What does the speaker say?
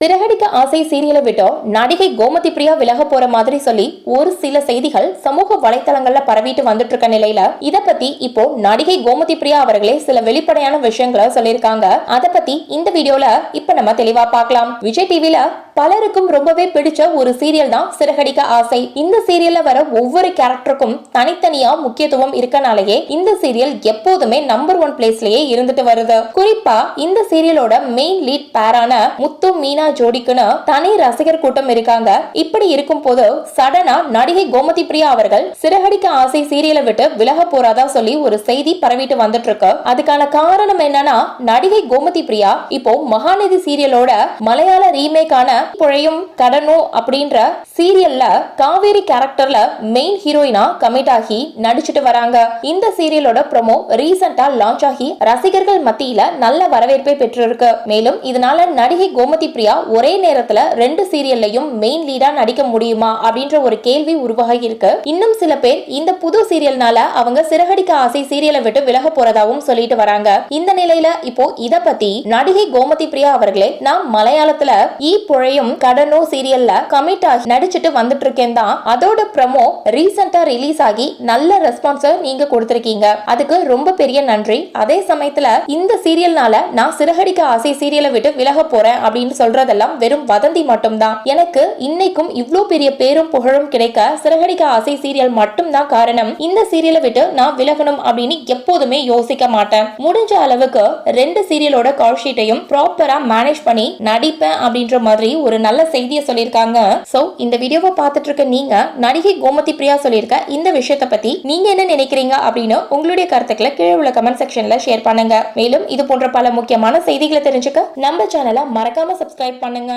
சிறகடிக்க ஆசை சீரியலை விட்டோ நடிகை கோமதி பிரியா விலக போற மாதிரி சொல்லி ஒரு சில செய்திகள் சமூக வலைத்தளங்கள்ல பரவிட்டு வந்துட்டு இருக்க நிலையில இத பத்தி இப்போ நடிகை கோமதி பிரியா அவர்களே சில வெளிப்படையான விஷயங்களை சொல்லியிருக்காங்க. அத பத்தி இந்த வீடியோல இப்ப நம்ம தெளிவா பார்க்கலாம். விஜய் டிவில பலருக்கும் ரொம்பவே பிடிச்ச ஒரு சீரியல் தான் சிறகடிக்க ஆசை. இந்த சீரியல்ல வர ஒவ்வொரு கேரக்டருக்கும் தனித்தனியா முக்கியத்துவம் இருக்கனாலேயே இந்த சீரியல் எப்போதுமே நம்பர் ஒன் பிளேஸ்லயே இருந்துட்டு வருது. குறிப்பா இந்த சீரியலோட மெயின் லீட் பேரான முத்து மீனா ஜோடிக்குன்னு தனி ரசிகர் கூட்டம் இருக்காங்க. இப்படி இருக்கும் போது சடனா நடிகை கோமதி பிரியா அவர்கள் சிறகடிக்க ஆசை சீரியலை விட்டு விலக போறாதா சொல்லி ஒரு செய்தி பரவிட்டு வந்துட்டு இருக்கு அதுக்கான காரணம் என்னன்னா நடிகை கோமதி பிரியா இப்போ மகாநதி சீரியலோட மலையாள ரீமேக்கான புழையும் கடனும் அப்படின்ற சீரியல்ல காவேரி கேரக்டர்ல மெயின் ஹீரோயினா கமிட் ஆகி நடிச்சிட்டு வராங்க. இந்த சீரியலோட ப்ரோமோ ரீசெண்டா லான்ச் ஆகி ரசிகர்கள் மத்தியில நல்ல வரவேற்பை பெற்றிருக்கு. மேலும் இதனால நடிகை கோமதி பிரியா ஒரே நேரத்துல ரெண்டு சீரியல்லையும் மெயின் லீடா நடிக்க முடியுமா அப்படின்ற ஒரு கேள்வி உருவாகி இருக்கு இன்னும் சில பேர் இந்த புது சீரியல்னால அவங்க சிறகடிக்க ஆசை சீரியலை விட்டு விலக போறதாவும் சொல்லிட்டு வராங்க. இந்த நிலையில இப்போ இத பத்தி நடிகை கோமதி பிரியா அவர்களே நான் மலையாளத்துல ஈ புழையும் கடனோ சீரியல்ல கமிட் ஆகி நடிச்சிட்டு வந்துட்டு இருக்கேன் தான். அதோட ப்ரமோ ரீசெண்டா ரிலீஸ் ஆகி நல்ல ரெஸ்பான்ஸை நீங்க கொடுத்திருக்கீங்க. அதுக்கு ரொம்ப பெரிய நன்றி. அதே சமயத்துல இந்த சீரியல்னால நான் சிறகடிக்க ஆசை சீரியலை விட்டு விலக போறேன் அப்படின்னு சொல்றதெல்லாம் வெறும் வதந்தி மட்டும்தான். எனக்கு இன்னைக்கும் இவ்ளோ பெரிய பேரும் புகழும் கிடைக்க சிறகடிக்க ஆசை சீரியல் மட்டும்தான் காரணம். இந்த சீரியலை விட்டு நான் விலகணும் அப்படின்னு எப்போதுமே யோசிக்க மாட்டேன். முடிஞ்ச அளவுக்கு ரெண்டு சீரியலோட கால் ஷீட்டையும் ப்ராப்பரா மேனேஜ் பண்ணி நடிப்பேன் அப்படின்ற மாதிரி ஒரு நல்ல செய்தியை சொல்லியிருக்காங்க. சோ இந்த வீடியோவை பார்த்துட்டு இருக்க நீங்க நடிகை கோமதி பிரியா சொல்லியிருக்க இந்த விஷயத்தை பத்தி நீங்க என்ன நினைக்கிறீங்க அப்படின்னு உங்களுடைய கருத்துக்களை கீழே உள்ள கமெண்ட் செக்ஷன்ல ஷேர் பண்ணுங்க. மேலும் இது போன்ற பல முக்கியமான செய்திகளை தெரிஞ்சுக்க நம்ம சேனலை மறக்காம சப்ஸ்கிரைப் பண்ணுங்க.